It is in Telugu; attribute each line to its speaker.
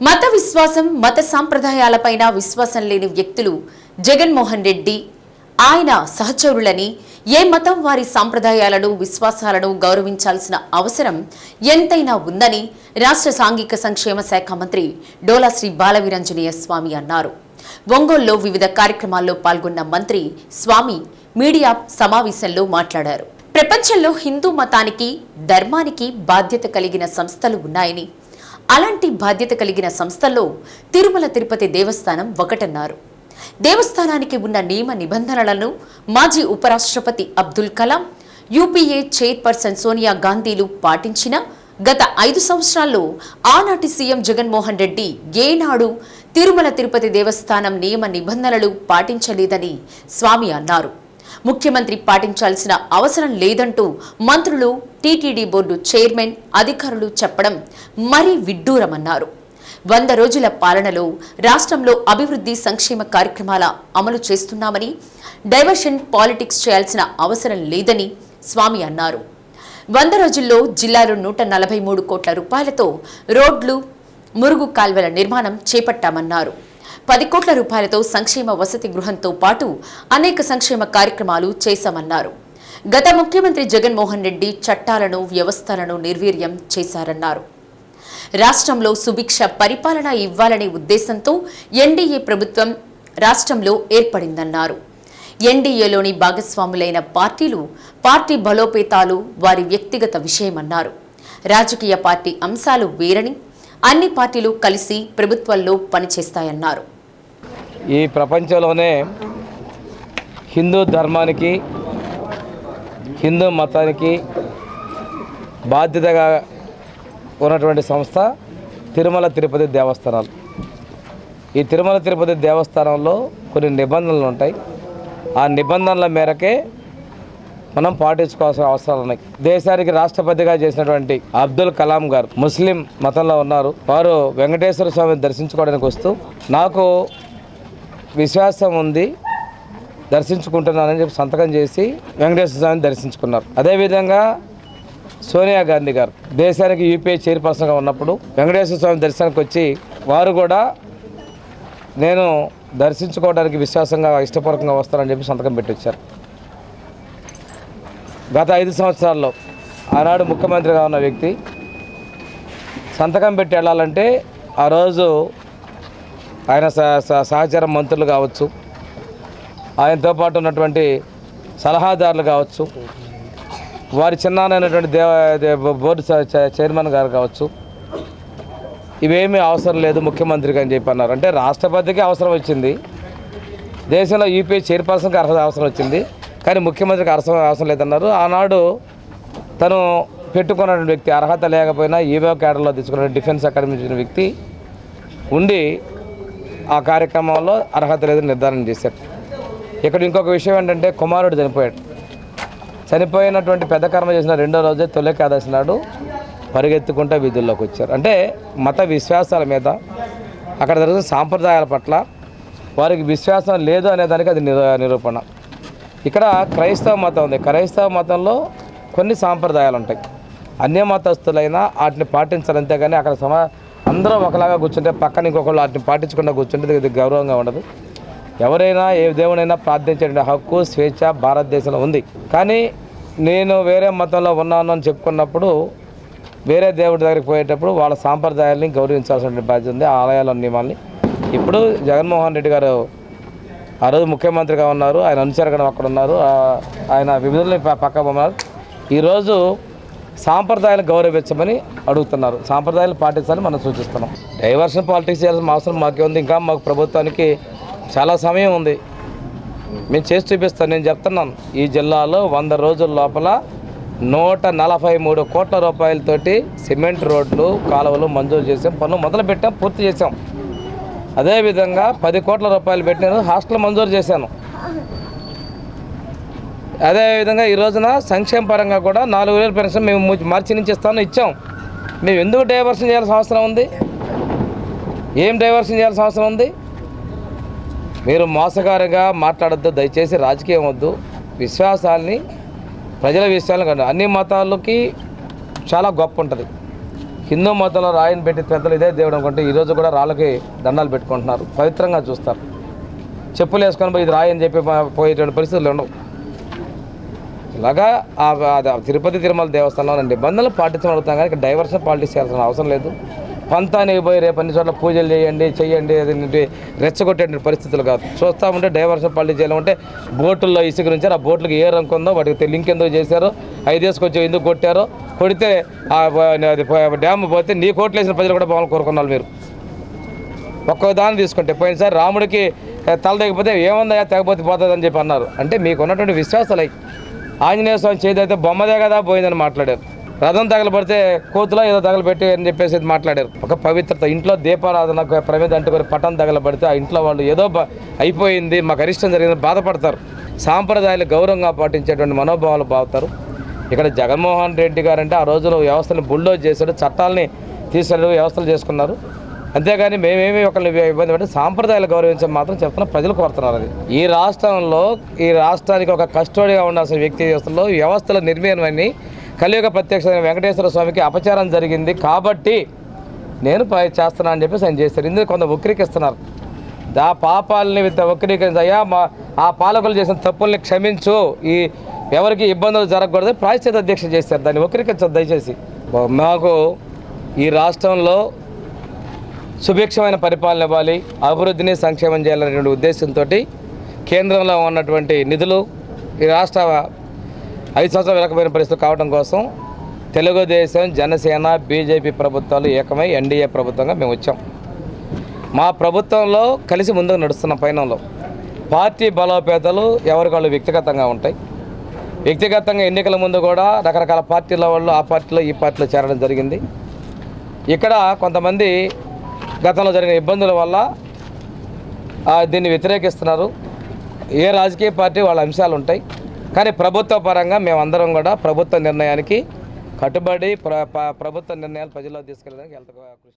Speaker 1: మత విశ్వాసం మత సాంప్రదాయాలపైన విశ్వాసం లేని వ్యక్తులు జగన్మోహన్ రెడ్డి. ఆయన సహచరులని ఏ మతం వారి సాంప్రదాయాలను విశ్వాసాలను గౌరవించాల్సిన అవసరం ఎంతైనా ఉందని రాష్ట్ర సాంఘిక సంక్షేమ శాఖ మంత్రి డోలా శ్రీ బాలవీరంజనేయ స్వామి అన్నారు. ఒంగోల్లో వివిధ కార్యక్రమాల్లో పాల్గొన్న మంత్రి స్వామి మీడియా సమావేశంలో మాట్లాడారు. ప్రపంచంలో హిందూ మతానికి ధర్మానికి బాధ్యత కలిగిన సంస్థలు ఉన్నాయని అలాంటి బాధ్యత కలిగిన సంస్థల్లో తిరుమల తిరుపతి దేవస్థానం ఒకటన్నారు. దేవస్థానానికి ఉన్న నియమ నిబంధనలను మాజీ ఉపరాష్ట్రపతి అబ్దుల్ కలాం యూపీఏ చైర్పర్సన్ సోనియా గాంధీలు పాటించిన గత ఐదు సంవత్సరాల్లో ఆనాటి సీఎం జగన్మోహన్ రెడ్డి ఏనాడు తిరుమల తిరుపతి దేవస్థానం నియమ నిబంధనలు పాటించలేదని స్వామి అన్నారు. ముఖ్యమంత్రి పాటించాల్సిన అవసరం లేదంటూ మంత్రులు టీటీడీ బోర్డు చైర్మన్ అధికారులు చెప్పడం మరీ విడ్డూరమన్నారు. వంద రోజుల పాలనలో రాష్ట్రంలో అభివృద్ధి సంక్షేమ కార్యక్రమాల అమలు చేస్తున్నామని డైవర్షన్ పాలిటిక్స్ చేయాల్సిన అవసరం లేదని స్వామి అన్నారు. వంద రోజుల్లో జిల్లాలో నూట నలభై మూడు కోట్ల రూపాయలతో రోడ్లు మురుగు కాల్వల నిర్మాణం చేపట్టామన్నారు. పది కోట్ల రూపాయలతో సంక్షేమ వసతి గృహంతో పాటు అనేక సంక్షేమ కార్యక్రమాలు చేశామన్నారు. గత ముఖ్యమంత్రి జగన్మోహన్ రెడ్డి చట్టాలను వ్యవస్థలను నిర్వీర్యం చేశారన్నారు. రాష్ట్రంలో సుభిక్ష పరిపాలన ఇవ్వాలనే ఉద్దేశంతో ఎన్డీఏ ప్రభుత్వం రాష్ట్రంలో ఏర్పడిందన్నారు. ఎన్డీఏలోని భాగస్వాములైన పార్టీలు పార్టీ బలోపేతాలు వారి వ్యక్తిగత విషయమన్నారు. రాజకీయ పార్టీ అంశాలు వేరని అన్ని పార్టీలు కలిసి ప్రభుత్వంలో పనిచేస్తాయన్నారు.
Speaker 2: ఈ ప్రపంచంలోనే హిందూ ధర్మానికి హిందూ మతానికి బాధ్యతగా ఉన్నటువంటి సంస్థ తిరుమల తిరుపతి దేవస్థానాలు. ఈ తిరుమల తిరుపతి దేవస్థానంలో కొన్ని నిబంధనలు ఉంటాయి. ఆ నిబంధనల మేరకే మనం పాటించుకోవాల్సిన అవసరాలు ఉన్నాయి. దేశానికి రాష్ట్రపతిగా చేసినటువంటి అబ్దుల్ కలాం గారు ముస్లిం మతంలో ఉన్నారు. వారు వెంకటేశ్వర స్వామిని దర్శించుకోవడానికి వస్తూ నాకు విశ్వాసం ఉంది దర్శించుకుంటున్నానని చెప్పి సంతకం చేసి వెంకటేశ్వర స్వామిని దర్శించుకున్నారు. అదేవిధంగా సోనియా గాంధీ గారు దేశానికి యూపీఏ చైర్పర్సన్గా ఉన్నప్పుడు వెంకటేశ్వర స్వామి దర్శనానికి వచ్చి వారు కూడా నేను దర్శించుకోవడానికి విశ్వాసంగా ఇష్టపూర్వకంగా వస్తానని చెప్పి సంతకం పెట్టించారు గత ఐదు సంవత్సరాల్లో ఆనాడు ముఖ్యమంత్రిగా ఉన్న వ్యక్తి సంతకం పెట్టి వెళ్ళాలంటే ఆ రోజు ఆయన స- స- సహచర మంత్రులు కావచ్చు. ఆయనతో పాటు ఉన్నటువంటి సలహాదారులు కావచ్చు. వారి చిన్నానైనటువంటి దేవ బోర్డు చైర్మన్ గారు కావచ్చు. ఇవేమీ అవసరం లేదు ముఖ్యమంత్రికి అని చెప్పి అన్నారు. అంటే రాష్ట్రపతికి అవసరం వచ్చింది. దేశంలో యూపీఏ చైర్పర్సన్కి అర్హత అవసరం వచ్చింది. కానీ ముఖ్యమంత్రికి అవసరం అవసరం లేదన్నారు. ఆనాడు తను పెట్టుకున్న వ్యక్తి అర్హత లేకపోయినా ఈవో క్యాడర్లో తీసుకున్న డిఫెన్స్ అకాడమీ వ్యక్తి ఉండి ఆ కార్యక్రమంలో అర్హత లేదని నిర్ధారణ చేశారు. ఇక్కడ ఇంకొక విషయం ఏంటంటే కుమారుడు చనిపోయాడు. చనిపోయినటువంటి పెద్ద కర్మ చేసిన రెండో రోజే తొలి ఏకాదశి నాడు పరిగెత్తుకుంటూ వీధుల్లోకి వచ్చారు. అంటే మత విశ్వాసాల మీద అక్కడ జరుగుతున్న సాంప్రదాయాల పట్ల వారికి విశ్వాసం లేదు అనే దానికి అది నిరూ నిరూపణ. ఇక్కడ క్రైస్తవ మతం ఉంది. క్రైస్తవ మతంలో కొన్ని సాంప్రదాయాలు ఉంటాయి. అన్య మతస్థులైనా వాటిని పాటించాలంతే అంతేగాని అక్కడ సమా అందరూ ఒకలాగా కూర్చుంటే పక్కన ఇంకొకళ్ళు వాటిని పాటించకుండా కూర్చుంటే ఇది గౌరవంగా ఉండదు. ఎవరైనా ఏ దేవుడైనా ప్రార్థించే హక్కు స్వేచ్ఛ భారతదేశంలో ఉంది. కానీ నేను వేరే మతంలో ఉన్నాను అని చెప్పుకున్నప్పుడు వేరే దేవుడి దగ్గరికి పోయేటప్పుడు వాళ్ళ సాంప్రదాయాల్ని గౌరవించాల్సిన బాధ్యత ఉంది ఆ ఆలయాల నియమాల్ని ఇప్పుడు జగన్మోహన్ రెడ్డి గారు ఆ రోజు ముఖ్యమంత్రిగా ఉన్నారు ఆయన అనుచరగడం అక్కడ ఉన్నారు ఆయన విభజనని పక్క ఉన్నారు ఈరోజు సాంప్రదాయాలు గౌరవించమని అడుగుతున్నారు. సాంప్రదాయాలు పాటించాలని మనం సూచిస్తున్నాం. డైవర్షన్ పాలిటిక్స్ చేయాల్సిన అవసరం మాకే ఉంది. ఇంకా మాకు ప్రభుత్వానికి చాలా సమయం ఉంది. మేము చేసి చూపిస్తాను. నేను చెప్తున్నాను. ఈ జిల్లాలో వంద రోజుల లోపల నూట నలభై మూడు కోట్ల రూపాయలతోటి సిమెంట్ రోడ్లు కాలువలు మంజూరు చేసాం. పనులు మొదలు పెట్టాం పూర్తి చేసాం. అదేవిధంగా పది కోట్ల రూపాయలు పెట్టిన హాస్టల్ మంజూరు చేశాను. అదేవిధంగా ఈ రోజున సంక్షేమ పరంగా కూడా నాలుగు వేల పెన్షన్ మేము మార్చి నుంచి ఇస్తాను ఇచ్చాం. మేము ఎందుకు డైవర్షన్ చేయాల్సిన అవసరం ఉంది? ఏం డైవర్షన్ చేయాల్సిన అవసరం ఉంది? మీరు మోసగారుగా మాట్లాడద్దు దయచేసి రాజకీయం వద్దు. విశ్వాసాల్ని ప్రజల విశ్వాసాలను కాదు అన్ని మతాలకి చాలా గొప్ప ఉంటుంది. హిందూ మతంలో రాయిని పెట్టి పెద్దలు ఇదే దేవుడు అనుకుంటే ఈరోజు కూడా రాళ్ళకి దండాలు పెట్టుకుంటున్నారు. పవిత్రంగా చూస్తారు. చెప్పులు వేసుకొని పోయి ఇది రాయని చెప్పి పోయేటువంటి పరిస్థితులు ఉండవు. ఇలాగా తిరుపతి తిరుమల దేవస్థానంలో నిబంధనలు పాటించడం అడుగుతాం కానీ ఇక్కడ డైవర్షన్ పాలిటిక్స్ చేయాల్సిన అవసరం లేదు. పంతానికి పోయి రేపు అన్ని చోట్ల పూజలు చేయండి చేయండి అదేంటి రెచ్చగొట్టే పరిస్థితులు కాదు. చూస్తూ ఉంటే డైవర్షన్ పాలిటిక్స్ చేయాలంటే బోటుల్లో ఇసుక నుంచి ఆ బోట్లకు ఏ రంగు ఉందో వాటికి లింక్ ఎందుకు చేశారో? అవి తీసుకొచ్చి ఎందుకు కొట్టారో? కొడితే ఆ అది డ్యామ్ పోతే నీ కోట్లు వేసిన ప్రజలు కూడా బాగా కోరుకున్నారు మీరు. ఒక్కో దాన్ని తీసుకుంటే పోయినసారి రాముడికి తల తెగిపోతే ఏముందా తెగపోతే పోతుంది అని చెప్పి అన్నారు. అంటే మీకు ఉన్నటువంటి విశ్వాసాలు అయి ఆంజనేయ స్వామి చేతి అయితే బొమ్మదే కదా పోయిందని మాట్లాడారు. రథం తగలబడితే కోతులో ఏదో తగలబెట్టి అని చెప్పేసి మాట్లాడారు. ఒక పవిత్రత. ఇంట్లో దీపారాధన ప్రమేద అంటుకొని పటం తగలబడితే ఆ ఇంట్లో వాళ్ళు ఏదో అయిపోయింది మాకు అరిష్టం జరిగిందని బాధపడతారు. సాంప్రదాయాలు గౌరవంగా పాటించేటువంటి మనోభావాలు బాగుతారు ఇక్కడ జగన్మోహన్ రెడ్డి గారు అంటే ఆ రోజులో వ్యవస్థను బుల్డోజ్ చేశాడు చట్టాలని తీసాడు వ్యవస్థలు చేసుకున్నారు. అంతేగాని మేమేమి ఒకళ్ళు ఇబ్బంది పెట్టి సాంప్రదాయాలు గౌరవించడం మాత్రం చెప్తున్నా ప్రజలు కోరుతున్నారు అది. ఈ రాష్ట్రంలో ఈ రాష్ట్రానికి ఒక కస్టోడీగా ఉండాల్సిన వ్యక్తి వ్యవస్థలో వ్యవస్థల నిర్మీయమని కలియుగ ప్రత్యక్ష వెంకటేశ్వర స్వామికి అపచారం జరిగింది కాబట్టి నేను చేస్తున్నా అని చెప్పేసి ఆయన చేస్తారు ఇందుకు కొంత ఉక్రీకిస్తున్నారు దా పాపాలని విత్ వక్రీకరించి అయ్యా మా ఆ పాలకులు చేసిన తప్పుల్ని క్షమించు. ఈ ఎవరికి ఇబ్బందులు జరగకూడదు ప్రాయశ్చిత అధ్యక్ష చేశారు. దాన్ని వక్రీకరించదు దయచేసి. మాకు ఈ రాష్ట్రంలో సుభిక్షమైన పరిపాలన ఇవ్వాలి అభివృద్ధిని సంక్షేమం చేయాలనేటువంటి ఉద్దేశంతో కేంద్రంలో ఉన్నటువంటి నిధులు ఈ రాష్ట్ర ఐదు సంవత్సరాలు వెనకపోయిన పరిస్థితి కావడం కోసం తెలుగుదేశం జనసేన బీజేపీ ప్రభుత్వాలు ఏకమై ఎన్డీఏ ప్రభుత్వంగా మేము వచ్చాం. మా ప్రభుత్వంలో కలిసి ముందుకు నడుస్తున్న పయనంలో పార్టీ బలోపేతలు ఎవరికాళ్ళు వ్యక్తిగతంగా ఉంటాయి. వ్యక్తిగతంగా ఎన్నికల ముందు కూడా రకరకాల పార్టీల వాళ్ళు ఆ పార్టీలో ఈ పార్టీలో చేరడం జరిగింది. ఇక్కడ కొంతమంది గతంలో జరిగిన ఇబ్బందుల వల్ల దీన్ని వ్యతిరేకిస్తున్నారు. ఏ రాజకీయ పార్టీ వాళ్ళ అంశాలు ఉంటాయి. కానీ ప్రభుత్వ పరంగా మేమందరం కూడా ప్రభుత్వ నిర్ణయానికి కట్టుబడి ప్ర ప్రభుత్వ నిర్ణయాలు ప్రజల్లో తీసుకెళ్ళడానికి ఎంత కృషి